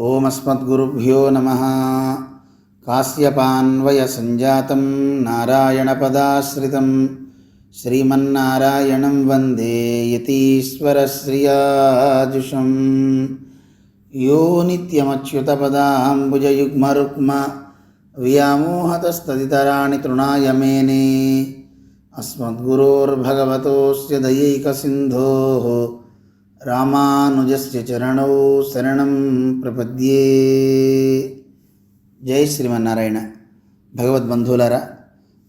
ఓమస్మద్గురుభ్యో నమ. కాశ్యపాన్వయసంజాతం నారాయణపదాశ్రితం. శ్రీమన్నారాయణం వందే యతీశ్వరశ్రియాజుషం. యో నిత్యమచ్యుతపదాంబుజయుగ్మరుక్మ వ్యామోహతస్తదితరాణి తృణాయ మేనే. అస్మద్గురోర్భగవతోస్య దయైకసింధో రామానుజస్య చరణౌ శరణం ప్రపద్యే. జై శ్రీమన్నారాయణ. భగవద్బంధువులారా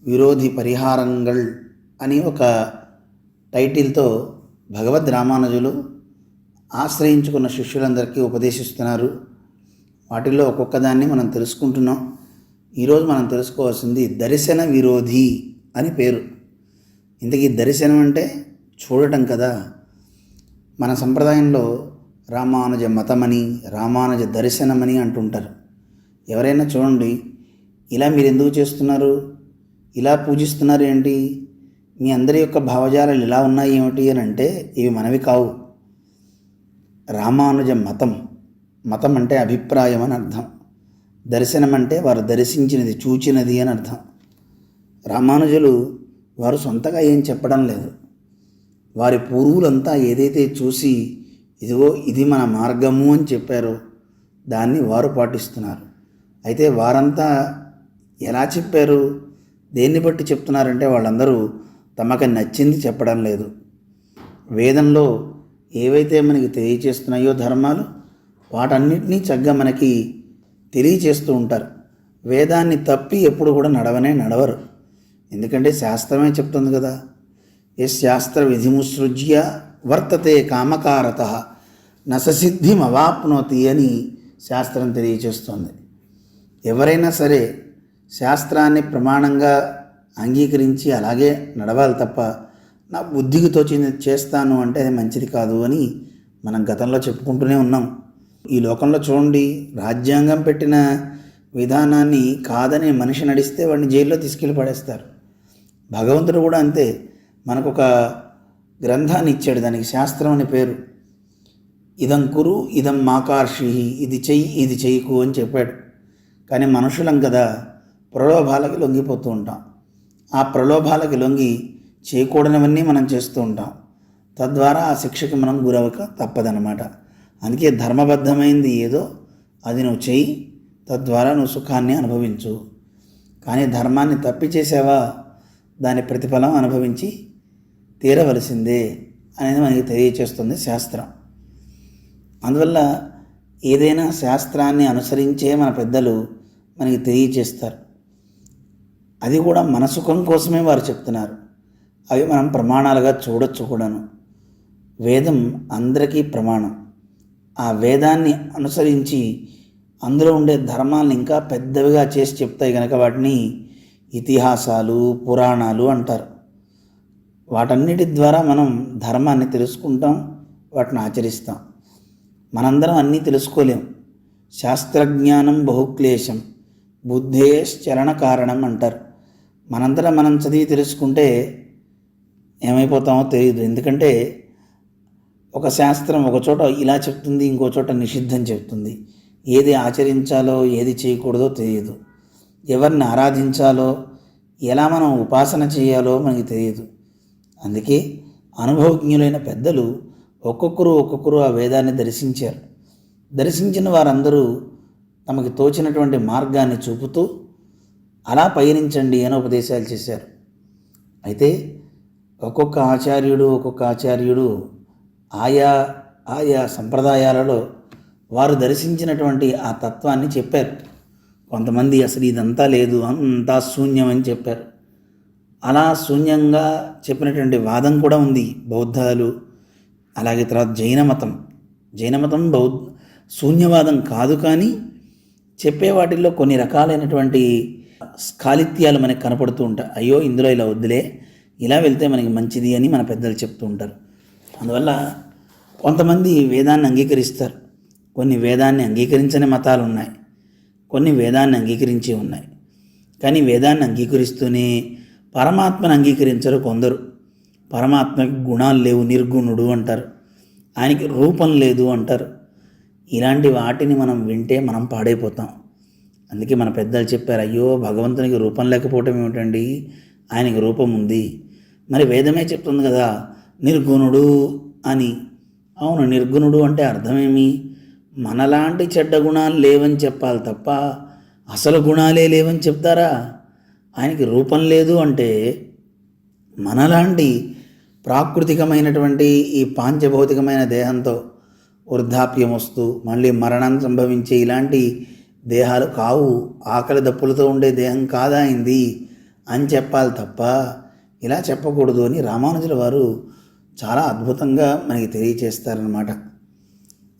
విరోధి పరిహారంగల్ అని ఒక టైటిల్తో భగవద్ రామానుజులు ఆశ్రయించుకున్న శిష్యులందరికీ ఉపదేశిస్తున్నారు. వాటిల్లో ఒక్కొక్క దాన్ని మనం తెలుసుకుంటున్నాం. ఈరోజు మనం తెలుసుకోవాల్సింది దర్శన విరోధి అని పేరు. ఇంతకీ దర్శనం అంటే చూడటం కదా? మన సంప్రదాయంలో రామానుజ మతమని రామానుజ దర్శనమని అంటుంటారు. ఎవరైనా చూడండి ఇలా మీరు ఎందుకు చేస్తున్నారు? ఇలా పూజిస్తున్నారు ఏంటి? మీ అందరి యొక్క భావజాలాలు ఇలా ఉన్నాయి ఏమిటి అని అంటే ఇవి మనవి కావు. రామానుజ మతం మతం అంటే అభిప్రాయం అని అర్థం. దర్శనం అంటే వారు దర్శించినది చూచినది అని అర్థం. రామానుజులు వారు సొంతగా ఏం చెప్పడం లేదు. వారి పూర్వులంతా ఏదైతే చూసి ఇదిగో ఇది మన మార్గము అని చెప్పారో దాన్ని వారు పాటిస్తున్నారు. అయితే వారంతా ఎలా చెప్పారు? దేన్ని బట్టి చెప్తున్నారంటే వాళ్ళందరూ తమకు నచ్చింది చెప్పడం లేదు. వేదంలో ఏవైతే మనకి తెలియచేస్తున్నాయో ధర్మాలు వాటన్నిటినీ చక్కగా మనకి తెలియచేస్తూ ఉంటారు. వేదాన్ని తప్పి ఎప్పుడు కూడా నడవనే నడవరు. ఎందుకంటే శాస్త్రమే చెప్తుంది కదా. ఎస్ శాస్త్ర విధిముసృజ్య వర్తతే కామకారత? నససిద్ధిమవాప్నోతి అని శాస్త్రం తెలియచేస్తుంది. ఎవరైనా సరే శాస్త్రాన్ని ప్రమాణంగా అంగీకరించి అలాగే నడవాలి తప్ప నా బుద్ధికి తోచింది చేస్తాను అంటే అది మంచిది కాదు అని మనం గతంలో చెప్పుకుంటూనే ఉన్నాం. ఈ లోకంలో చూడండి రాజ్యాంగం పెట్టిన విధానాన్ని కాదని మనిషి నడిస్తే వాడిని జైల్లో తీసుకెళ్ళి పడేస్తారు. భగవంతుడు కూడా అంతే. మనకు ఒక గ్రంథాన్ని ఇచ్చాడు దానికి శాస్త్రం అని పేరు. ఇదం కురు ఇదం మాకార్షి ఇది చెయ్యి ఇది చెయ్యకు అని చెప్పాడు. కానీ మనుషులం కదా ప్రలోభాలకి లొంగిపోతూ ఉంటాం. ఆ ప్రలోభాలకి లొంగి చేయకూడనివన్నీ మనం చేస్తూ ఉంటాం. తద్వారా ఆ శిక్షకి మనం గురవక తప్పదనమాట అందుకే ధర్మబద్ధమైంది ఏదో అది నువ్వు చెయ్యి తద్వారా నువ్వు సుఖాన్ని అనుభవించు. కానీ ధర్మాన్ని తప్పి చేసావా దాని ప్రతిఫలం అనుభవించి తీరవలసిందే అనేది మనకి తెలియచేస్తుంది శాస్త్రం. అందువల్ల ఏదైనా శాస్త్రాన్ని అనుసరించే మన పెద్దలు మనకి తెలియచేస్తారు. అది కూడా మన సుఖం కోసమే వారు చెప్తున్నారు. అవి మనం ప్రమాణాలుగా చూడొచ్చు కూడాను. వేదం అందరికీ ప్రమాణం. ఆ వేదాన్ని అనుసరించి అందులో ఉండే ధర్మాలను ఇంకా పెద్దవిగా చేసి చెప్తాయి కనుక వాటిని ఇతిహాసాలు పురాణాలు అంటారు. వాటన్నిటి ద్వారా మనం ధర్మాన్ని తెలుసుకుంటాం వాటిని ఆచరిస్తాం. మనందరం అన్నీ తెలుసుకోలేం. శాస్త్రజ్ఞానం బహుక్లేశం బుద్ధేశ్చరణ కారణం అంటారు. మనందరం మనం చదివి తెలుసుకుంటే ఏమైపోతామో తెలియదు ఎందుకంటే ఒక శాస్త్రం ఒక చోట ఇలా చెప్తుంది ఇంకో చోట నిషిద్ధం చెప్తుంది. ఏది ఆచరించాలో ఏది చేయకూడదో తెలియదు ఎవరిని ఆరాధించాలో ఎలా మనం ఉపాసన చేయాలో మనకి తెలియదు అందుకే అనుభవజ్ఞులైన పెద్దలు ఒక్కొక్కరు ఒక్కొక్కరు ఆ వేదాన్ని దర్శించారు. దర్శించిన వారందరూ తమకు తోచినటువంటి మార్గాన్ని చూపుతూ అలా పయనించండి అని ఉపదేశాలు చేశారు. అయితే ఒక్కొక్క ఆచార్యుడు ఒక్కొక్క ఆచార్యుడు ఆయా ఆయా సంప్రదాయాలలో వారు దర్శించినటువంటి ఆ తత్వాన్ని చెప్పారు. కొంతమంది అసలు ఇదంతా లేదు అంతా శూన్యం అని చెప్పారు. అలా శూన్యంగా చెప్పినటువంటి వాదం కూడా ఉంది బౌద్ధాలు అలాగే తర్వాత జైన మతం. జైన మతం బౌద్ధ శూన్యవాదం కాదు కానీ చెప్పే వాటిల్లో కొన్ని రకాలైనటువంటి స్కాలిత్యాలు మనకు కనపడుతూ ఉంటాయి. అయ్యో ఇందులో ఇలా వద్దులే ఇలా వెళ్తే మనకి మంచిది అని మన పెద్దలు చెప్తూ ఉంటారు. అందువల్ల కొంతమంది వేదాన్ని అంగీకరిస్తారు. కొన్ని వేదాన్ని అంగీకరించని మతాలు ఉన్నాయి. కొన్ని వేదాన్ని అంగీకరించి ఉన్నాయి. కానీ వేదాన్ని అంగీకరిస్తూనే పరమాత్మను అంగీకరించరు కొందరు. పరమాత్మకి గుణాలు లేవు నిర్గుణుడు అంటారు. ఆయనకి రూపం లేదు అంటారు. ఇలాంటి వాటిని మనం వింటే మనం పాడైపోతాం. అందుకే మన పెద్దలు చెప్పారు అయ్యో భగవంతునికి రూపం లేకపోవటం ఏమిటండి? ఆయనకి రూపం ఉంది. మరి వేదమే చెప్తుంది కదా నిర్గుణుడు అని. అవును నిర్గుణుడు అంటే అర్థమేమి? మనలాంటి చెడ్డ గుణాలు లేవని చెప్పాలి తప్ప అసలు గుణాలే లేవని చెప్తారా? ఆయనకి రూపం లేదు అంటే మనలాంటి ప్రాకృతికమైనటువంటి ఈ పాంచభౌతికమైన దేహంతో వృద్ధాప్యం వస్తూ మళ్ళీ మరణం సంభవించే ఇలాంటి దేహాలు కావు ఆకలి దప్పులతో ఉండే దేహం కాదా అయింది అని చెప్పాలి తప్ప ఇలా చెప్పకూడదు అని రామానుజుల వారు చాలా అద్భుతంగా మనకి తెలియచేస్తారనమాట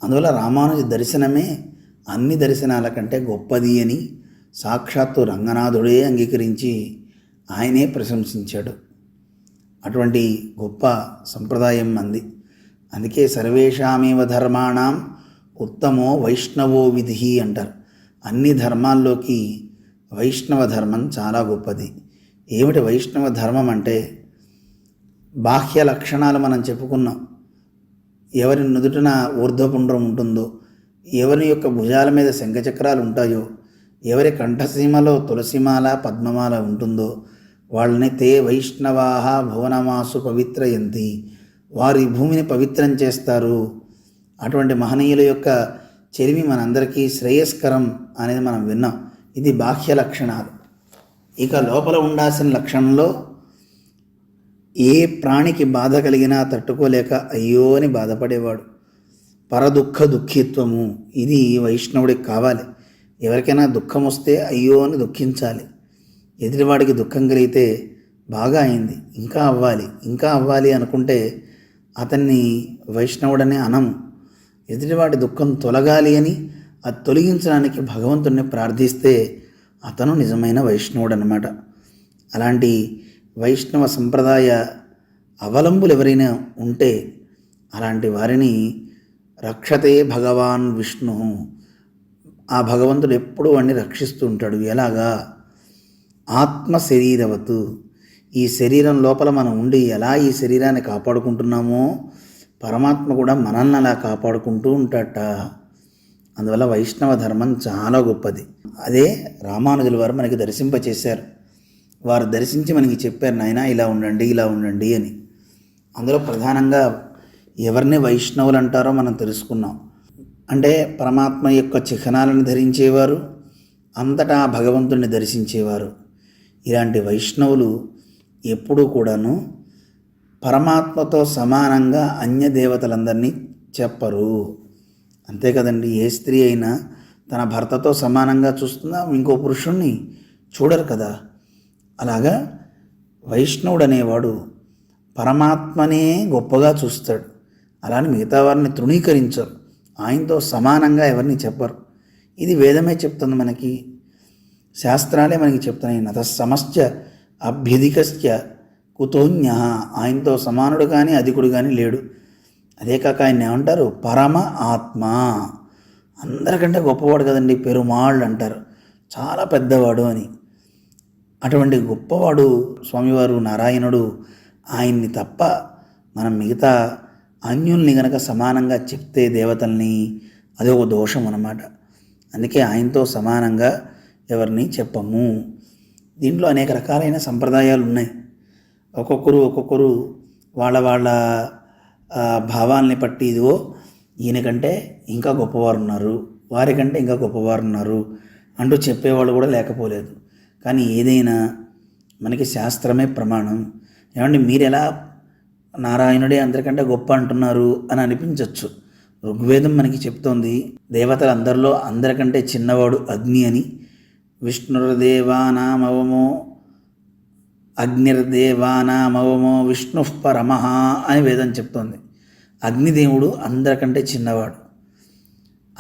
అందువల్ల రామానుజ దర్శనమే అన్ని దర్శనాల కంటే గొప్పది అని సాక్షాత్తు రంగనాథుడే అంగీకరించి ఆయనే ప్రశంసించాడు. అటువంటి గొప్ప సంప్రదాయం మంది అందుకే సర్వేషామేవ ధర్మాణం ఉత్తమో వైష్ణవో విధి అంటారు. అన్ని ధర్మాల్లోకి వైష్ణవ ధర్మం చాలా గొప్పది. ఏమిటి వైష్ణవ ధర్మం అంటే? బాహ్య లక్షణాలు మనం చెప్పుకున్నాం. ఎవరి నుదుటిన ఊర్ధ్వపుండ్రం ఉంటుందో ఎవరి యొక్క భుజాల మీద శంఖచక్రాలు ఉంటాయో ఎవరి కంఠసీమలో తులసిమాల పద్మమాల ఉంటుందో వాళ్ళని తే వైష్ణవాహ భువనమాసు పవిత్రయంతి. వారు ఈ భూమిని పవిత్రం చేస్తారు. అటువంటి మహనీయుల యొక్క చెరిమి మనందరికీ శ్రేయస్కరం అనేది మనం విన్నాం. ఇది బాహ్య లక్షణాలు. ఇక లోపల ఉండాల్సిన లక్షణంలో ఏ ప్రాణికి బాధ కలిగినా తట్టుకోలేక అయ్యో అని బాధపడేవాడు. పరదుఃఖ దుఃఖిత్వము. ఇది వైష్ణవుడికి కావాలి. ఎవరికైనా దుఃఖం వస్తే అయ్యో అని దుఃఖించాలి. ఎదుటివాడికి దుఃఖం కలిగితే బాగా అయింది ఇంకా అవ్వాలి ఇంకా అవ్వాలి అనుకుంటే అతన్ని వైష్ణవుడని అనము ఎదుటివాడి దుఃఖం తొలగాలి అని అది తొలగించడానికి భగవంతుడిని ప్రార్థిస్తే అతను నిజమైన వైష్ణవుడు అనమాట అలాంటి వైష్ణవ సంప్రదాయ అవలంబులు ఎవరైనా ఉంటే అలాంటి వారిని రక్షతే భగవాన్ విష్ణు. ఆ భగవంతుడు ఎప్పుడూ వాడిని రక్షిస్తూ ఉంటాడు ఎలాగా? ఆత్మ శరీరవతు. ఈ శరీరం లోపల మనం ఉండి ఎలా ఈ శరీరాన్ని కాపాడుకుంటున్నామో పరమాత్మ కూడా మనల్ని అలా కాపాడుకుంటూ ఉంటాట అందువల్ల వైష్ణవ ధర్మం చాలా గొప్పది. అదే రామానుజుల వారు మనకి దర్శింపచేశారు. వారు దర్శించి మనకి చెప్పారు నాయన ఇలా ఉండండి ఇలా ఉండండి అని. అందులో ప్రధానంగా ఎవరిని వైష్ణవులు అంటారో మనం తెలుసుకున్నాం. అంటే పరమాత్మ యొక్క చిహ్నాలను ధరించేవారు అంతటా భగవంతుణ్ణి దర్శించేవారు. ఇలాంటి వైష్ణవులు ఎప్పుడూ కూడాను పరమాత్మతో సమానంగా అన్య దేవతలందరినీ చెప్పరు. అంతే కదండి ఏ స్త్రీ అయినా తన భర్తతో సమానంగా చూస్తుందా ఇంకో పురుషుణ్ణి చూడరు కదా. అలాగా వైష్ణవుడు అనేవాడు పరమాత్మనే గొప్పగా చూస్తాడు. అలానే మిగతా వారిని తృణీకరించరు. ఆయనతో సమానంగా ఎవరిని చెప్పరు. ఇది వేదమే చెప్తుంది మనకి. శాస్త్రాలే మనకి చెప్తున్నాయి. నత సమస్య అభ్యధికస్య కుతోన్య. ఆయనతో సమానుడు కానీ అధికుడు కానీ లేడు. అదే కాక ఆయన ఏమంటారు? పరమ ఆత్మ. అందరికంటే గొప్పవాడు కదండి పెరుమాళ్ళు అంటారు. చాలా పెద్దవాడు అని. అటువంటి గొప్పవాడు స్వామివారు నారాయణుడు ఆయన్ని తప్ప మనం మిగతా అన్యుల్ని గనక సమానంగా చెప్తే దేవతల్ని అది ఒక దోషం అన్నమాట. అందుకే ఆయనతో సమానంగా ఎవరిని చెప్పము. దీంట్లో అనేక రకాలైన సంప్రదాయాలు ఉన్నాయి. ఒక్కొక్కరు ఒక్కొక్కరు వాళ్ళ వాళ్ళ భావాల్ని బట్టి ఇదిగో ఈయనకంటే ఇంకా గొప్పవారు ఉన్నారు వారికంటే ఇంకా గొప్పవారు ఉన్నారు అంటూ చెప్పేవాళ్ళు కూడా లేకపోలేదు. కానీ ఏదైనా మనకి శాస్త్రమే ప్రమాణం. ఏమంటే మీరు ఎలా నారాయణుడే అందరికంటే గొప్ప అంటున్నారు అని అనిపించవచ్చు ఋగ్వేదం మనకి చెప్తోంది దేవతలందరిలో అందరికంటే చిన్నవాడు అగ్ని అని. విష్ణుర్దేవానామవమో అగ్నిర్దేవానామవమో విష్ణు పరమః అని వేదం చెప్తోంది. అగ్నిదేవుడు అందరికంటే చిన్నవాడు.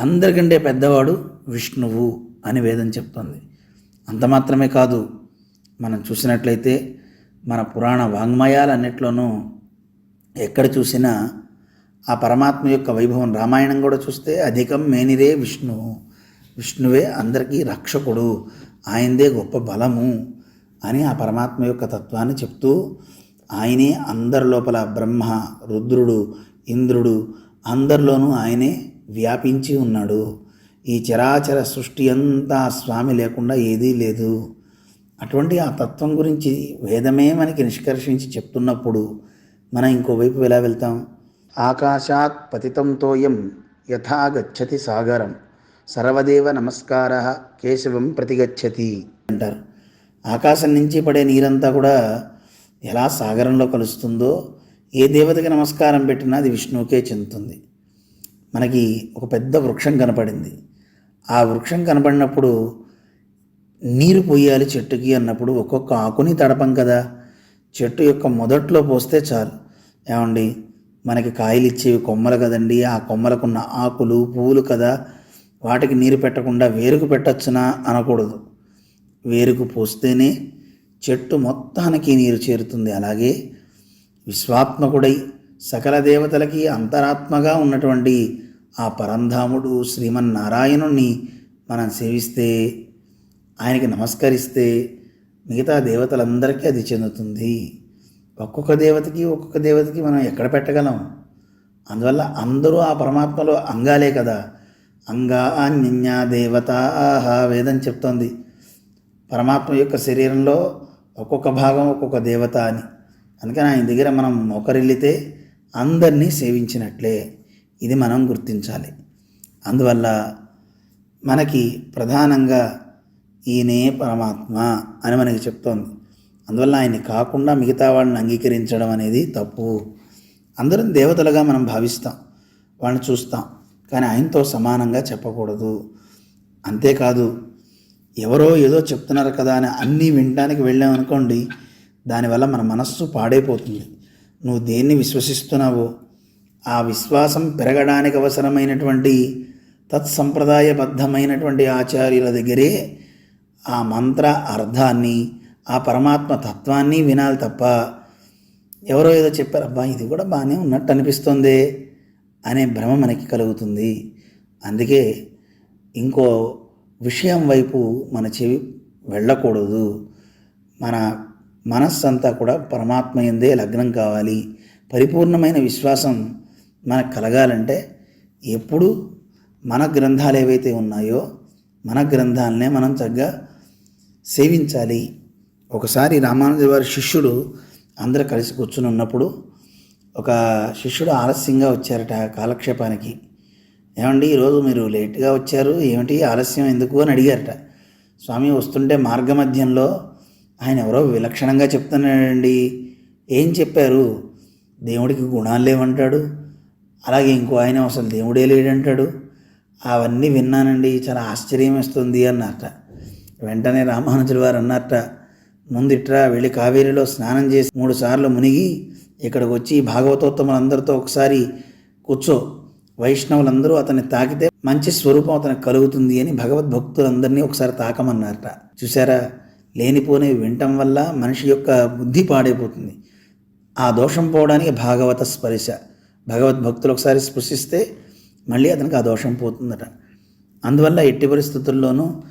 అందరికంటే పెద్దవాడు విష్ణువు అని వేదం చెప్తోంది. అంత మాత్రమే కాదు మనం చూసినట్లయితే మన పురాణ వాంగ్మయాలన్నిట్లోనూ ఎక్కడ చూసినా ఆ పరమాత్మ యొక్క వైభవం రామాయణం కూడా చూస్తే అధికం మేనిరే విష్ణు. విష్ణువే అందరికీ రక్షకుడు. ఆయనదే గొప్ప బలము అని ఆ పరమాత్మ యొక్క తత్వాన్ని చెప్తూ ఆయనే అందరి లోపల బ్రహ్మ రుద్రుడు ఇంద్రుడు అందరిలోనూ ఆయనే వ్యాపించి ఉన్నాడు. ఈ చరాచర సృష్టి అంతా స్వామి లేకుండా ఏదీ లేదు. అటువంటి ఆ తత్వం గురించి వేదమే మనకి నిష్కర్షించి చెప్తున్నప్పుడు మనం ఇంకోవైపు ఎలా వెళ్తాం? ఆకాశాత్ పతితం తోయం యథా గచ్చతి సాగరం. సర్వదేవ నమస్కార కేశవం ప్రతిగచ్చతి. అంటారు. ఆకాశం నుంచి పడే నీరంతా కూడా ఎలా సాగరంలో కలుస్తుందో ఏ దేవతకి నమస్కారం పెట్టినా అది విష్ణువుకే చెందుతుంది. మనకి ఒక పెద్ద వృక్షం కనపడింది. ఆ వృక్షం కనపడినప్పుడు నీరు పోయాలి చెట్టుకి అన్నప్పుడు ఒక్కొక్క ఆకుని తడపం కదా. చెట్టు యొక్క మొదట్లో పోస్తే చాలు. ఏమండి? మనకి కాయలు ఇచ్చేవి కొమ్మలు కదండి. ఆ కొమ్మలకున్న ఆకులు పువ్వులు కదా. వాటికి నీరు పెట్టకుండా వేరుకు పెట్టచ్చునా అనకూడదు. వేరుకు పోస్తేనే చెట్టు మొత్తానికి నీరు చేరుతుంది. అలాగే విశ్వాత్మకుడై సకల దేవతలకి అంతరాత్మగా ఉన్నటువంటి ఆ పరంధాముడు శ్రీమన్నారాయణుణ్ణి మనం సేవిస్తే ఆయనకి నమస్కరిస్తే మిగతా దేవతలందరికీ అది చెందుతుంది. ఒక్కొక్క దేవతకి ఒక్కొక్క దేవతకి మనం ఎక్కడ పెట్టగలం? అందువల్ల అందరూ ఆ పరమాత్మలో అంగాలే కదా. అంగా అన్యన్యా దేవత ఆహా వేదం చెప్తోంది. పరమాత్మ యొక్క శరీరంలో ఒక్కొక్క భాగం ఒక్కొక్క దేవత అని. అందుకని ఆయన దగ్గర మనం మోకరిల్లితే అందరినీ సేవించినట్లే. ఇది మనం గుర్తించాలి. అందువల్ల మనకి ప్రధానంగా ఈయనే పరమాత్మ అని మనకి చెప్తోంది. అందువల్ల ఆయన్ని కాకుండా మిగతా వాడిని అంగీకరించడం అనేది తప్పు. అందరం దేవతలుగా మనం భావిస్తాం వాడిని చూస్తాం కానీ ఆయనతో సమానంగా చెప్పకూడదు. అంతేకాదు ఎవరో ఏదో చెప్తున్నారు కదా అని అన్నీ వినడానికి వెళ్ళామనుకోండి దానివల్ల మన మనస్సు పాడైపోతుంది. నువ్వు దేన్ని విశ్వసిస్తున్నావో ఆ విశ్వాసం పెరగడానికి అవసరమైనటువంటి తత్సంప్రదాయబద్ధమైనటువంటి ఆచార్యుల దగ్గరే ఆ మంత్ర అర్థాన్ని ఆ పరమాత్మ తత్వాన్ని వినాలి తప్ప ఎవరో ఏదో చెప్పారు అబ్బా ఇది కూడా బాగానే ఉన్నట్టు అనిపిస్తుంది అనే భ్రమ మనకి కలుగుతుంది. అందుకే ఇంకో విషయం వైపు మన చెవి వెళ్ళకూడదు. మన మనస్సంతా కూడా పరమాత్మ ఎందే లగ్నం కావాలి. పరిపూర్ణమైన విశ్వాసం మనకు కలగాలంటే ఎప్పుడు మన గ్రంథాలు ఏవైతే ఉన్నాయో మన గ్రంథాలనే మనం చక్కగా సేవించాలి. ఒకసారి రామానుజ వారి శిష్యుడు అందరూ కలిసి కూర్చుని ఉన్నప్పుడు ఒక శిష్యుడు ఆలస్యంగా వచ్చారట కాలక్షేపానికి. ఏమండి ఈరోజు మీరు లేట్గా వచ్చారు ఏమిటి ఆలస్యం ఎందుకు అని అడిగారట. స్వామి వస్తుంటే మార్గమధ్యంలో ఆయన ఎవరో విలక్షణంగా చెప్తున్నాడండి. ఏం చెప్పారు? దేవుడికి గుణాలు లేవంటాడు. అలాగే ఇంకో ఆయన అసలు దేవుడే లేడంటాడు. అవన్నీ విన్నానండి చాలా ఆశ్చర్యం వేస్తుంది అన్నట్ట వెంటనే రామానుజుల వారు అన్నట్ట ముందిట్రా వెళ్ళి కావేరిలో స్నానం చేసి మూడు సార్లు మునిగి ఇక్కడికి వచ్చి భాగవతోత్తములందరితో ఒకసారి కూర్చో. వైష్ణవులందరూ అతన్ని తాకితే మంచి స్వరూపం అతనికి కలుగుతుంది అని భగవద్భక్తులందరినీ ఒకసారి తాకమన్నారట. చూసారా లేనిపోని వినటం వల్ల మనిషి యొక్క బుద్ధి పాడైపోతుంది. ఆ దోషం పోవడానికి భాగవత స్పర్శ. భగవద్భక్తులు ఒకసారి స్పృశిస్తే మళ్ళీ అతనికి ఆ దోషం పోతుందట. అందువల్ల ఎట్టి పరిస్థితుల్లోనూ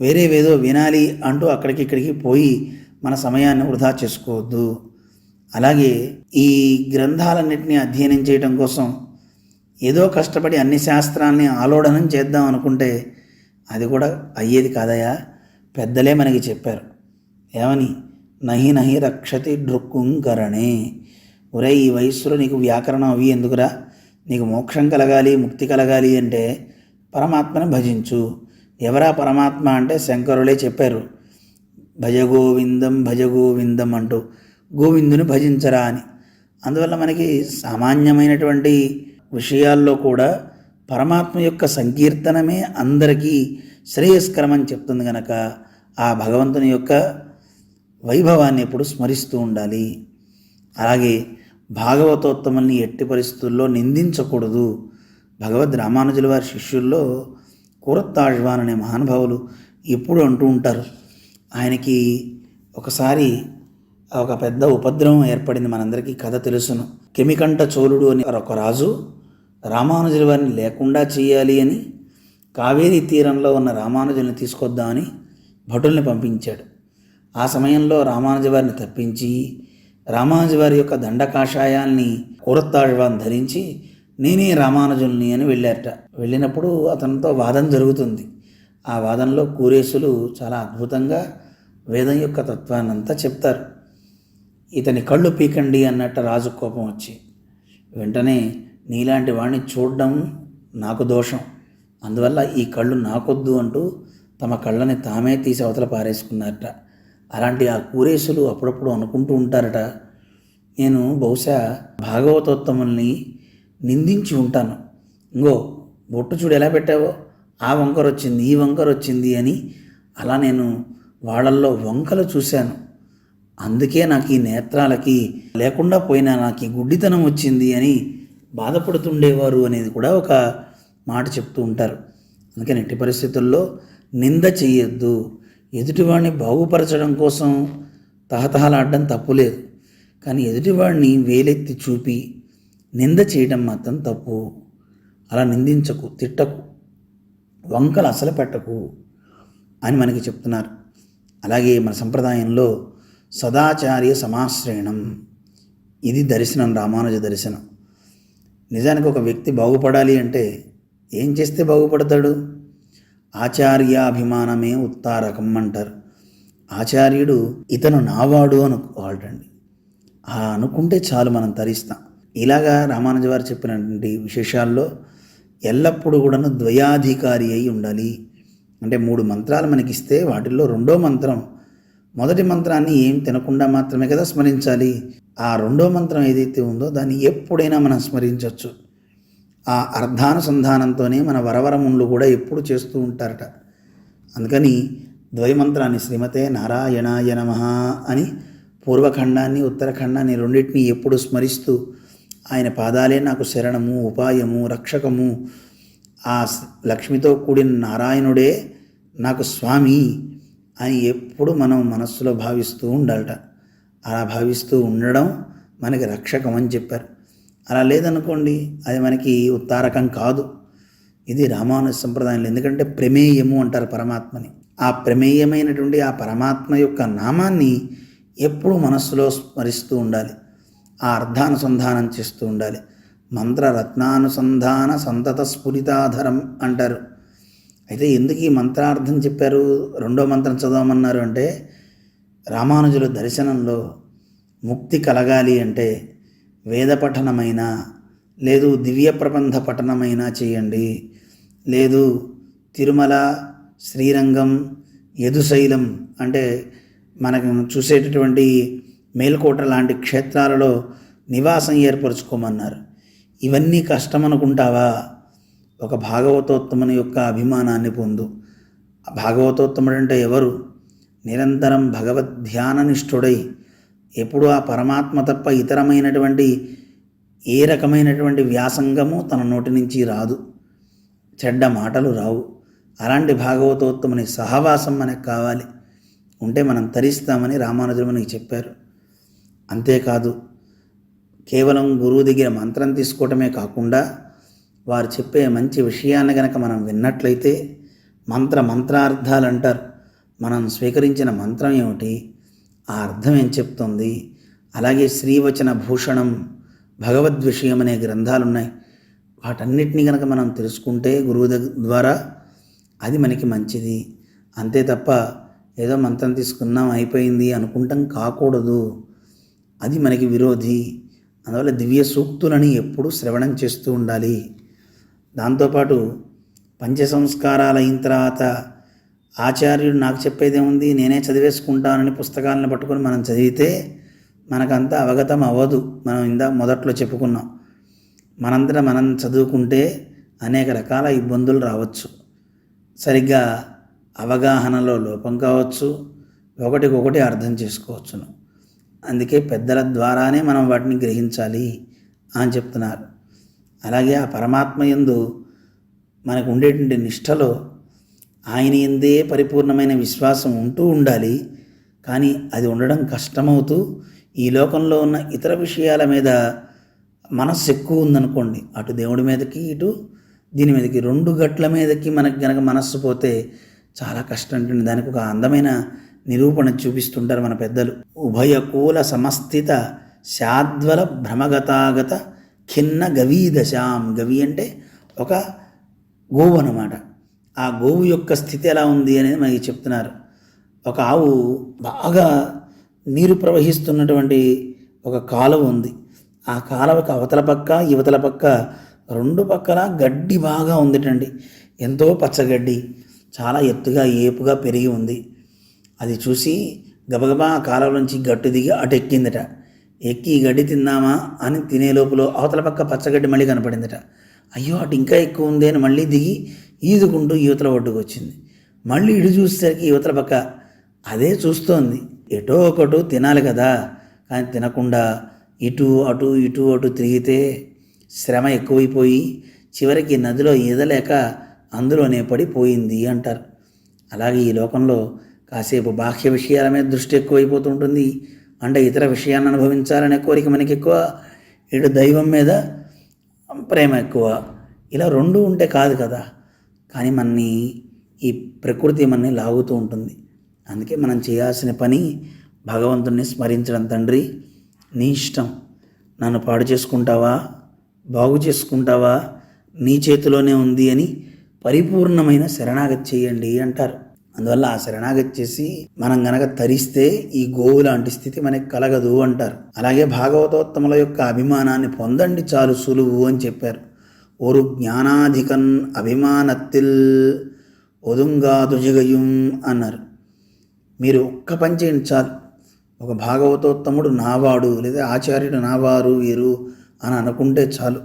వేరేవేదో వినాలి అంటూ అక్కడికి ఇక్కడికి పోయి మన సమయాన్ని వృధా చేసుకోవద్దు. అలాగే ఈ గ్రంథాలన్నింటినీ అధ్యయనం చేయడం కోసం ఏదో కష్టపడి అన్ని శాస్త్రాల్ని ఆలోడనం చేద్దాం అనుకుంటే అది కూడా అయ్యేది కాదయా పెద్దలే మనకి చెప్పారు. ఏమని? నహి నహి రక్షతి డ్రుక్కుంకరణే ఒరే ఈ వయస్సులో నీకు వ్యాకరణం అవి ఎందుకురా? నీకు మోక్షం కలగాలి ముక్తి కలగాలి అంటే పరమాత్మని భజించు. ఎవరా పరమాత్మ అంటే శంకరులే చెప్పారు. భజ గోవిందం భజ గోవిందం అంటూ గోవిందుని భజించరా అని. అందువల్ల మనకి సామాన్యమైనటువంటి విషయాల్లో కూడా పరమాత్మ యొక్క సంకీర్తనమే అందరికీ శ్రేయస్కరమని చెప్తుంది కనుక ఆ భగవంతుని యొక్క వైభవాన్ని ఎప్పుడు స్మరిస్తూ ఉండాలి. అలాగే భాగవతోత్తముల్ని ఎట్టి పరిస్థితుల్లో నిందించకూడదు. భగవద్ రామానుజుల వారి శిష్యుల్లో కూరత్తాళ్వాన్ అనే మహానుభావులు ఎప్పుడు అంటూ ఉంటారు. ఆయనకి ఒకసారి ఒక పెద్ద ఉపద్రవం ఏర్పడింది మనందరికీ కథ తెలుసును. కెమికంట చోళుడు అని ఒక రాజు రామానుజుల వారిని లేకుండా చేయాలి అని కావేరీ తీరంలో ఉన్న రామానుజుల్ని తీసుకొద్దామని భటుల్ని పంపించాడు. ఆ సమయంలో రామానుజ వారిని తప్పించి రామానుజ వారి యొక్క దండకాషాయాల్ని కూరత్తాళ్వాన్ ధరించి నేనే రామానుజుల్ని అని వెళ్ళారట. వెళ్ళినప్పుడు అతనితో వాదన జరుగుతుంది. ఆ వాదనలో కూరేసులు చాలా అద్భుతంగా వేదం యొక్క తత్వాన్ని అంతా చెప్తారు. ఇతని కళ్ళు పీకండి అన్నట్టు రాజు కోపం వచ్చి వెంటనే నీలాంటి వాడిని చూడడం నాకు దోషం. అందువల్ల ఈ కళ్ళు నాకొద్దు అంటూ తమ కళ్ళని తామే తీసి అవతల పారేసుకున్నారట. అలాంటి ఆ కూరేసులు అప్పుడప్పుడు అనుకుంటూ ఉంటారట. నేను బహుశా భాగవతోత్తముల్ని నిందించి ఉంటాను. ఇంగో బొట్టు చూడు ఎలా పెట్టావో? ఆ వంకర వచ్చింది ఈ వంకర వచ్చింది అని అలా నేను వాళ్ళల్లో వంకలు చూశాను. అందుకే నాకు ఈ నేత్రాలకి లేకుండా పోయినా నాకు ఈ గుడ్డితనం వచ్చింది అని బాధపడుతుండేవారు అనేది కూడా ఒక మాట చెప్తూ ఉంటారు. అందుకని ఎట్టి పరిస్థితుల్లో నింద చేయొద్దు ఎదుటివాడిని బాగుపరచడం కోసం తహతహలాడడం తప్పులేదు. కానీ ఎదుటివాడిని వేలెత్తి చూపి నింద చేయడం మాత్రం తప్పు. అలా నిందించకు తిట్టకు వంకలు అసలు పెట్టకు అని మనకి చెప్తున్నారు. అలాగే మన సంప్రదాయంలో సదాచార్య సమాశ్రయణం ఇది దర్శనం రామానుజ దర్శనం. నిజానికి ఒక వ్యక్తి బాగుపడాలి అంటే ఏం చేస్తే బాగుపడతాడు? ఆచార్యాభిమానమే ఉత్తారకం అంటారు. ఆచార్యుడు ఇతను నావాడు అనుకోవాలండి ఆ అనుకుంటే చాలు మనం తరిస్తాం. ఇలాగా రామానుజ వారు చెప్పినటువంటి విశేషాల్లో ఎల్లప్పుడూ కూడాను ద్వయాధికారి అయి ఉండాలి. అంటే మూడు మంత్రాలు మనకిస్తే వాటిల్లో రెండో మంత్రం మొదటి మంత్రాన్ని ఏం తినకుండా మాత్రమే కదా స్మరించాలి. ఆ రెండో మంత్రం ఏదైతే ఉందో దాన్ని ఎప్పుడైనా మనం స్మరించవచ్చు ఆ అర్ధానుసంధానంతోనే మన వరవరముండ్లు కూడా ఎప్పుడు చేస్తూ ఉంటారట. అందుకని ద్వైమంత్రాన్ని శ్రీమతే నారాయణాయ నమ అని పూర్వఖండాన్ని ఉత్తరఖండాన్ని రెండింటినీ ఎప్పుడు స్మరిస్తూ ఆయన పాదాలే నాకు శరణము ఉపాయము రక్షకము. ఆ లక్ష్మితో కూడిన నారాయణుడే నాకు స్వామి అని ఎప్పుడు మనం మనస్సులో భావిస్తూ ఉండాలట. అలా భావిస్తూ ఉండడం మనకి రక్షకం అని చెప్పారు. అలా లేదనుకోండి అది మనకి ఉత్తారకం కాదు. ఇది రామానుజ సంప్రదాయంలో ఎందుకంటే ప్రమేయము అంటారు పరమాత్మని. ఆ ప్రమేయమైనటువంటి ఆ పరమాత్మ యొక్క నామాన్ని ఎప్పుడూ మనస్సులో స్మరిస్తూ ఉండాలి. ఆ అర్థానుసంధానం చేస్తూ ఉండాలి. మంత్ర రత్నానుసంధాన సంతత స్ఫురితాధరం అంటారు. అయితే ఎందుకు ఈ మంత్రార్థం చెప్పారు? రెండో మంత్రం చదవమన్నారు అంటే రామానుజుల దర్శనంలో ముక్తి కలగాలి అంటే వేద పఠనమైనా లేదు దివ్య ప్రబంధ పఠనమైనా చేయండి. లేదు తిరుమల శ్రీరంగం యదుశైలం అంటే మనకు చూసేటటువంటి మేల్కోట లాంటి క్షేత్రాలలో నివాసం ఏర్పరచుకోమన్నారు. ఇవన్నీ కష్టం అనుకుంటావా ఒక భాగవతోత్తముని యొక్క అభిమానాన్ని పొందు. భాగవతోత్తముడు అంటే ఎవరు? నిరంతరం భగవద్ ధ్యాననిష్ఠుడై ఎప్పుడు ఆ పరమాత్మ తప్ప ఇతరమైనటువంటి ఏ రకమైనటువంటి వ్యాసంగము తన నోటి నుంచి రాదు. చెడ్డ మాటలు రావు. అలాంటి భాగవతోత్తముని సహవాసం మనకు కావాలి. ఉంటే మనం తరిస్తామని రామానుజులు మనకి చెప్పారు. అంతేకాదు కేవలం గురువు దగ్గర మంత్రం తీసుకోవటమే కాకుండా వారు చెప్పే మంచి విషయాన్ని గనక మనం విన్నట్లయితే మంత్ర మంత్రార్థాలు అంటారు. మనం స్వీకరించిన మంత్రం ఏమిటి? ఆ అర్థం ఏం చెప్తుంది? అలాగే శ్రీవచన భూషణం భగవద్ విషయం అనే గ్రంథాలు ఉన్నాయి వాటన్నిటినీ కనుక మనం తెలుసుకుంటే గురువు ద్వారా అది మనకి మంచిది. అంతే తప్ప ఏదో మంత్రం తీసుకున్నాం అయిపోయింది అనుకుంటాం కాకూడదు. అది మనకి విరోధి. అందువల్ల దివ్య సూక్తులని ఎప్పుడూ శ్రవణం చేస్తూ ఉండాలి. దాంతోపాటు పంచ సంస్కారాలు అయిన తర్వాత ఆచార్యుడు నాకు చెప్పేదే ఉంది నేనే చదివేసుకుంటానని పుస్తకాలను పట్టుకొని మనం చదివితే మనకంతా అవగతం అవ్వదు. మనం ఇందా మొదట్లో చెప్పుకున్నాం. మనందరం మనం చదువుకుంటే అనేక రకాల ఇబ్బందులు రావచ్చు. సరిగ్గా అవగాహనలో లోపం కావచ్చు. ఒకటికొకటి అర్థం చేసుకోవచ్చును. అందుకే పెద్దల ద్వారానే మనం వాటిని గ్రహించాలి అని చెప్తున్నారు. అలాగే ఆ పరమాత్మ యందు మనకు ఉండేటువంటి నిష్టలో ఆయన ఎందే పరిపూర్ణమైన విశ్వాసం ఉంటూ ఉండాలి. కానీ అది ఉండడం కష్టమవుతూ ఈ లోకంలో ఉన్న ఇతర విషయాల మీద మనస్సు ఎక్కువ ఉందనుకోండి. అటు దేవుడి మీదకి ఇటు దీని మీదకి రెండు గట్ల మీదకి మనకి గనక మనస్సు పోతే చాలా కష్టం ఉంటుంది దానికి ఒక అందమైన నిరూపణ చూపిస్తుంటారు మన పెద్దలు. ఉభయకూల సమస్థిత శాద్వల భ్రమగతాగత ఖిన్న గవీదశాం గవి అంటే ఒక గోవు అన్నమాట. ఆ గోవు యొక్క స్థితి ఎలా ఉంది అనేది మనకి చెప్తున్నారు. ఒక ఆవు బాగా నీరు ప్రవహిస్తున్నటువంటి ఒక కాలువ ఉంది. ఆ కాలువకు అవతల పక్క యువతల పక్క రెండు పక్కల గడ్డి బాగా ఉందిటండి. ఎంతో పచ్చగడ్డి చాలా ఎత్తుగా ఏపుగా పెరిగి ఉంది. అది చూసి గబగబా కాలంలోంచి కాలువ నుంచి గట్టు దిగి అటు ఎక్కిందట. ఎక్కి గడ్డి తిందామా అని తినే లోపల అవతల పక్క పచ్చగడ్డి మళ్ళీ కనపడిందట. అయ్యో అటు ఇంకా ఎక్కువ ఉంది అని మళ్ళీ దిగి ఈదుకుంటూ యువతల ఒడ్డుకు వచ్చింది. మళ్ళీ ఇటు చూసేసరికి యువతల పక్క అదే చూస్తోంది. ఎటో ఒకటో తినాలి కదా కానీ తినకుండా ఇటు అటు ఇటు అటు తిరిగితే శ్రమ ఎక్కువైపోయి చివరికి నదిలో ఈదలేక అందులోనే పడిపోయింది అంటారు. అలాగే ఈ లోకంలో కాసేపు బాహ్య విషయాల మీద దృష్టి ఎక్కువైపోతుంటుంది. అంటే ఇతర విషయాన్ని అనుభవించాలనే కోరిక మనకి ఎక్కువ ఇటు దైవం మీద ప్రేమ ఎక్కువ. ఇలా రెండు ఉంటే కాదు కదా. కానీ మనని ఈ ప్రకృతి మనని లాగుతూ ఉంటుంది. అందుకే మనం చేయాల్సిన పని భగవంతుణ్ణి స్మరించడం. తండ్రి నీ ఇష్టం. నన్ను పాడు చేసుకుంటావా? బాగు చేసుకుంటావా? నీ చేతిలోనే ఉంది అని పరిపూర్ణమైన శరణాగతి చేయండి అంటారు. అందువల్ల ఆ శరణాగతి చేసి మనం గనక తరిస్తే ఈ గోవు లాంటి స్థితి మనకి కలగదు అంటారు. అలాగే భాగవతోత్తముల యొక్క అభిమానాన్ని పొందండి చాలు సులువు అని చెప్పారు. ఒరు జ్ఞానాధికన్ అభిమానత్తిల్ ఒదుంగాదుజిగయుం అన్నారు. మీరు ఒక్క పని చేయండి చాలు. ఒక భాగవతోత్తముడు నావాడు లేదా ఆచార్యుడు నావారు వీరు అని అనుకుంటే చాలు.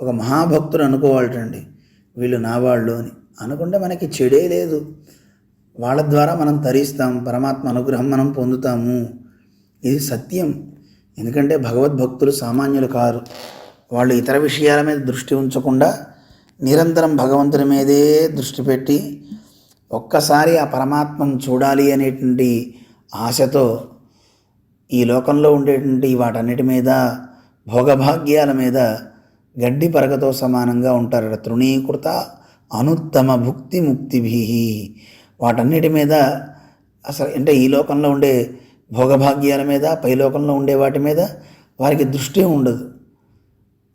ఒక మహాభక్తుడు అనుకోవాలటండి వీళ్ళు నావాళ్ళు అని. అనుకుంటే మనకి చెడే లేదు. వాళ్ళ ద్వారా మనం తరిస్తాం పరమాత్మ అనుగ్రహం మనం పొందుతాము. ఇది సత్యం. ఎందుకంటే భగవద్భక్తులు సామాన్యులు కారు. వాళ్ళు ఇతర విషయాల మీద దృష్టి ఉంచకుండా నిరంతరం భగవంతుని మీదే దృష్టి పెట్టి ఒక్కసారి ఆ పరమాత్మను చూడాలి అనేటువంటి ఆశతో ఈ లోకంలో ఉండేటువంటి వాటన్నిటి మీద భోగభాగ్యాల మీద గడ్డి పరగతో సమానంగా ఉంటారు తృణీకృత అనుత్తమ భుక్తి ముక్తిభి వాటన్నిటి మీద అసలు అంటే ఈ లోకంలో ఉండే భోగభాగ్యాల మీద పై లోకంలో ఉండే వాటి మీద వారికి దృష్టి ఉండదు.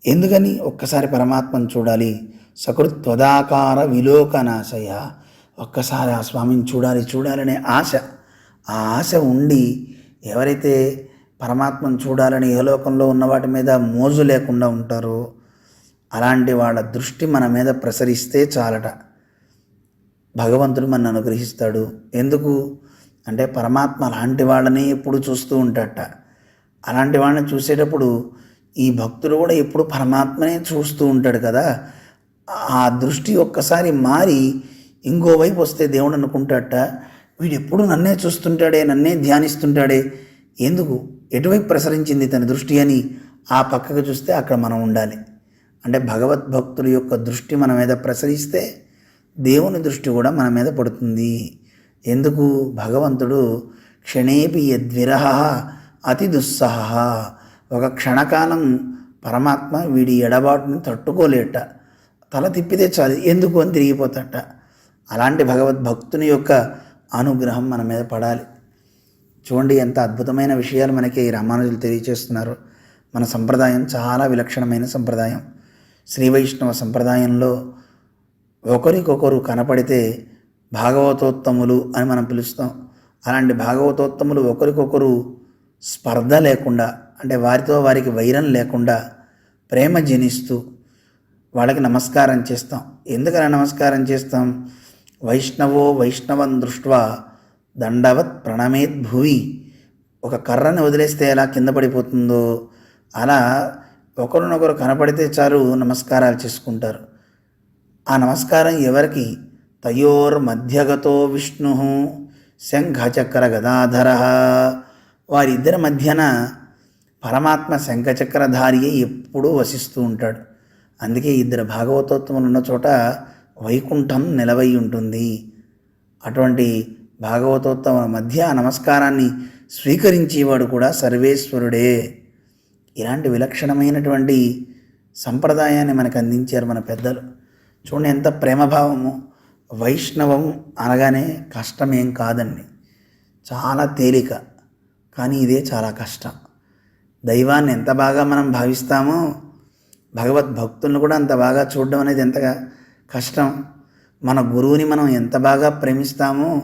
ఎందుకని? ఒక్కసారి పరమాత్మను చూడాలి. సకృత్వదాకార విలోకనాశయ. ఒక్కసారి ఆ స్వామిని చూడాలి చూడాలనే ఆశ. ఆ ఆశ ఉండి ఎవరైతే పరమాత్మను చూడాలని ఏ లోకంలో ఉన్న వాటి మీద మోజు లేకుండా ఉంటారో అలాంటి వాళ్ళ దృష్టి మన మీద ప్రసరిస్తే చాలట. భగవంతుడు మన అనుగ్రహిస్తాడు. ఎందుకు? అంటే పరమాత్మ అలాంటి వాళ్ళని ఎప్పుడు చూస్తూ ఉంటాడట. అలాంటి వాళ్ళని చూసేటప్పుడు ఈ భక్తుడు కూడా ఎప్పుడు పరమాత్మనే చూస్తూ ఉంటాడు కదా. ఆ దృష్టి ఒక్కసారి మారి ఇంకోవైపు వస్తే దేవుడు అనుకుంటాడట వీడు ఎప్పుడు నన్నే చూస్తుంటాడే నన్నే ధ్యానిస్తుంటాడే. ఎందుకు? ఎటువైపు ప్రసరించింది తన దృష్టి అని ఆ పక్కకు చూస్తే అక్కడ మనం ఉండాలి. అంటే భగవద్భక్తుల యొక్క దృష్టి మన మీద ప్రసరిస్తే దేవుని దృష్టి కూడా మన మీద పడుతుంది. ఎందుకు? భగవంతుడు క్షణేపి యద్విరహ అతి దుస్సహ. ఒక క్షణకాలం పరమాత్మ వీడి ఎడబాటుని తట్టుకోలేట. తల తిప్పితే చాలు ఎందుకు అని తిరిగిపోతాట. అలాంటి భగవద్భక్తుని యొక్క అనుగ్రహం మన మీద పడాలి. చూడండి ఎంత అద్భుతమైన విషయాలు మనకి రామానుజులు తెలియచేస్తున్నారు మన సంప్రదాయం చాలా విలక్షణమైన సంప్రదాయం. శ్రీ వైష్ణవ సంప్రదాయంలో ఒకరికొకరు కనపడితే భాగవతోత్తములు అని మనం పిలుస్తాం. అలాంటి భాగవతోత్తములు ఒకరికొకరు స్పర్ధ లేకుండా అంటే వారితో వారికి వైరం లేకుండా ప్రేమ జనిస్తూ వాళ్ళకి నమస్కారం చేస్తాం. ఎందుకలా నమస్కారం చేస్తాం? వైష్ణవో వైష్ణవం దృష్ట్వా దండవత్ ప్రణమేత్ భువి. ఒక కర్రని వదిలేస్తే ఎలా కింద పడిపోతుందో అలా ఒకరినొకరు కనపడితే చాలు నమస్కారాలు చేసుకుంటారు. ఆ నమస్కారం ఎవరికి? తయోర్ మధ్యగతో విష్ణు శంఖచక్ర గదాధర. వారిద్దరి మధ్యన పరమాత్మ శంఖచక్రధారి ఎప్పుడూ వసిస్తూ ఉంటాడు. అందుకే ఇద్దరు భాగవతోత్తములు ఉన్న చోట వైకుంఠం నిలవై ఉంటుంది. అటువంటి భాగవతోత్తముల మధ్య ఆ నమస్కారాన్ని స్వీకరించేవాడు కూడా సర్వేశ్వరుడే. ఇలాంటి విలక్షణమైనటువంటి సంప్రదాయాన్ని మనకు అందించారు మన పెద్దలు. చూడండి ఎంత ప్రేమభావము వైష్ణవం అనగానే కష్టమేం కాదండి. చాలా తేలిక కానీ ఇదే చాలా కష్టం. దైవాన్ని ఎంత బాగా మనం భావిస్తామో భగవద్భక్తులను కూడా అంత బాగా చూడడం అనేది ఎంత కష్టం. మన గురువుని మనం ఎంత బాగా ప్రేమిస్తామో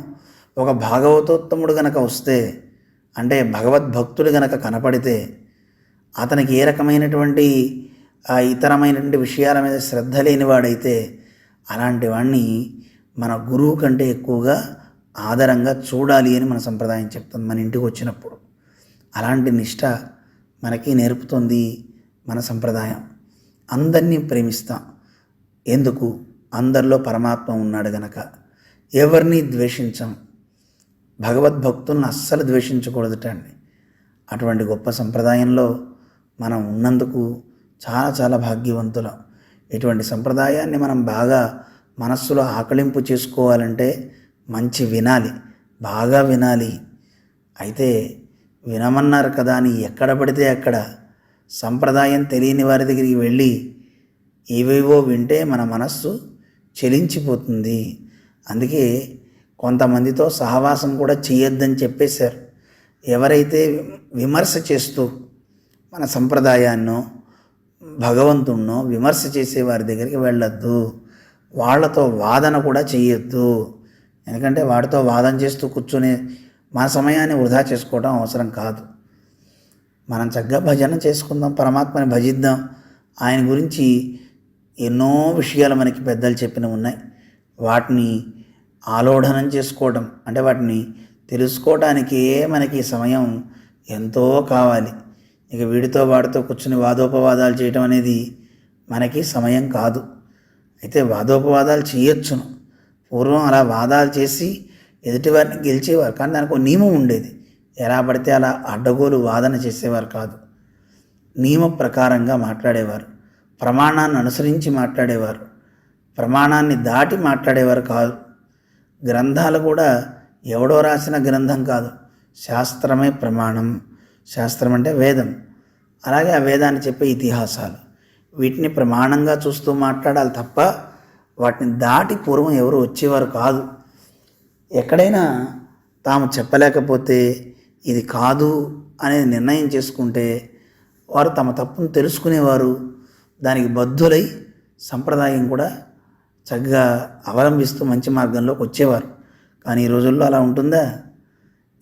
ఒక భాగవతోత్తముడు గనక వస్తే అంటే భగవద్భక్తుడు గనక కనపడితే అతనికి ఏ రకమైనటువంటి ఆ ఇతరమైనటువంటి విషయాల మీద శ్రద్ధ లేనివాడైతే అలాంటి వాడిని మన గురువు కంటే ఎక్కువగా ఆదరంగా చూడాలి అని మన సంప్రదాయం చెప్తుంది మన ఇంటికి వచ్చినప్పుడు. అలాంటి నిష్ట మనకి నేర్పుతుంది మన సంప్రదాయం. అందరినీ ప్రేమిస్తాం. ఎందుకు? అందరిలో పరమాత్మ ఉన్నాడు గనక. ఎవరిని ద్వేషించం? భగవద్భక్తులను అస్సలు ద్వేషించకూడదుటండి అటువంటి గొప్ప సంప్రదాయంలో మనం ఉన్నందుకు చాలా చాలా భాగ్యవంతులం. ఇటువంటి సంప్రదాయాన్ని మనం బాగా మనస్సులో ఆకలింపు చేసుకోవాలంటే మంచి వినాలి. బాగా వినాలి. అయితే వినమన్నారు కదా అని ఎక్కడ పడితే అక్కడ సంప్రదాయం తెలియని వారి దగ్గరికి వెళ్ళి ఏవేవో వింటే మన మనస్సు చెలించిపోతుంది. అందుకే కొంతమందితో సహవాసం కూడా చేయొద్దని చెప్పేశారు. ఎవరైతే విమర్శ చేస్తూ మన సంప్రదాయాన్నో భగవంతుణ్ణో విమర్శ చేసే వారి దగ్గరికి వెళ్ళొద్దు. వాళ్ళతో వాదన కూడా చేయొద్దు ఎందుకంటే వాడితో వాదన చేస్తూ కూర్చొని మన సమయాన్ని వృధా చేసుకోవడం అవసరం కాదు. మనం చక్కగా భజన చేసుకుందాం పరమాత్మని భజిద్దాం. ఆయన గురించి ఎన్నో విషయాలు మనకి పెద్దలు చెప్పిన ఉన్నాయి. వాటిని ఆలోఢనం చేసుకోవడం అంటే వాటిని తెలుసుకోవడానికే మనకి సమయం ఎంతో కావాలి. ఇక వీడితో వాడితో కూర్చుని వాదోపవాదాలు చేయటం అనేది మనకి సమయం కాదు. అయితే వాదోపవాదాలు చేయొచ్చును. పూర్వం అలా వాదాలు చేసి ఎదుటివారిని గెలిచేవారు. కానీ దానికి ఒక నియమం ఉండేది. ఎలా పడితే అలా అడ్డగోలు వాదన చేసేవారు కాదు. నియమ ప్రకారంగా మాట్లాడేవారు. ప్రమాణాన్ని అనుసరించి మాట్లాడేవారు. ప్రమాణాన్ని దాటి మాట్లాడేవారు కాదు. గ్రంథాలు కూడా ఎవడో రాసిన గ్రంథం కాదు. శాస్త్రమే ప్రమాణం. శాస్త్రం అంటే వేదం. అలాగే ఆ వేదాన్ని చెప్పే ఇతిహాసాలు. వీటిని ప్రమాణంగా చూస్తూ మాట్లాడాలి తప్ప వాటిని దాటి పూర్వం ఎవరు వచ్చేవారు కాదు. ఎక్కడైనా తాము చెప్పలేకపోతే ఇది కాదు అనేది నిర్ణయం చేసుకుంటే వారు తమ తప్పును తెలుసుకునేవారు. దానికి బద్ధులై సంప్రదాయం కూడా చక్కగా అవలంబిస్తూ మంచి మార్గంలోకి వచ్చేవారు. కానీ ఈ రోజుల్లో అలా ఉంటుందా?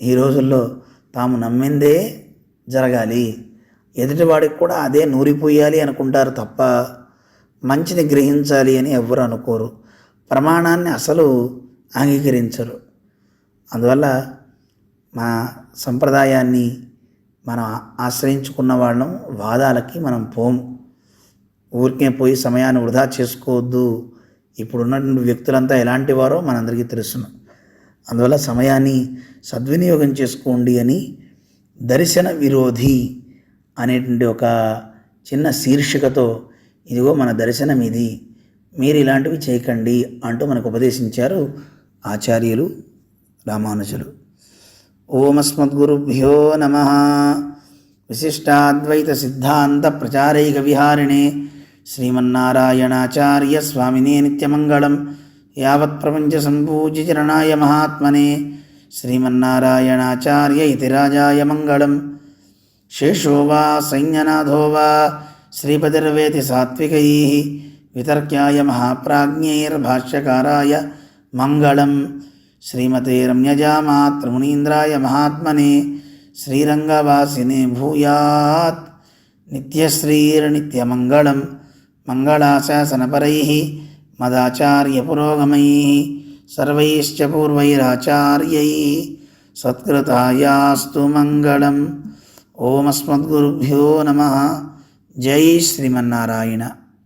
ఈ రోజుల్లో తాము నమ్మిందే జరగాలి. ఎదుటివాడికి కూడా అదే నూరిపోయాలి అనుకుంటారు తప్ప మంచిని గ్రహించాలి అని ఎవ్వరు అనుకోరు. ప్రమాణాన్ని అసలు అంగీకరించరు. అందువల్ల మన సంప్రదాయాన్ని మనం ఆశ్రయించుకున్న వాళ్ళం వాదాలకి మనం పోము. ఊరికే పోయి సమయాన్ని వృధా చేసుకోవద్దు. ఇప్పుడున్నటువంటి వ్యక్తులంతా ఎలాంటి వారో మనందరికీ తెలుసును. అందువల్ల సమయాన్ని సద్వినియోగం చేసుకోండి అని దర్శన విరోధి అనేటువంటి ఒక చిన్న శీర్షికతో ఇదిగో మన దర్శనం ఇది మీరు ఇలాంటివి చేయకండి అంటూ మనకు ఉపదేశించారు ఆచార్యులు రామానుజులు. ఓమస్మద్గురుభ్యో నమ. విశిష్టాద్వైత సిద్ధాంత ప్రచారైక విహారిణే శ్రీమన్నారాయణాచార్య స్వామినే నిత్యమంగళం యావత్ ప్రపంచ సంపూజ్య చరణాయ మహాత్మనే. శ్రీమన్నారాయణాచార్య ఇతి రాజాయ మంగళం శేషో వా సైన్యనాథో వా శ్రీపతిర్వేతి సాత్వికై వితర్క్యాయ మహాప్రాజ్ఞైర్భాష్యకారాయ మంగళం శ్రీమతే రమ్యజామాతృమునీంద్రాయ మహాత్మనే శ్రీరంగవాసినే భూయాత్ నిత్యశ్రీర్నిత్యమంగళం మంగళాశాసనపరై మదాచార్యపురోగమై సర్వైశ్చ పూర్వైరాచార్యై సత్కృతాయాస్తు మంగళం. ఓం అస్మద్గురుభ్యో నమ. జై శ్రీమన్నారాయణ.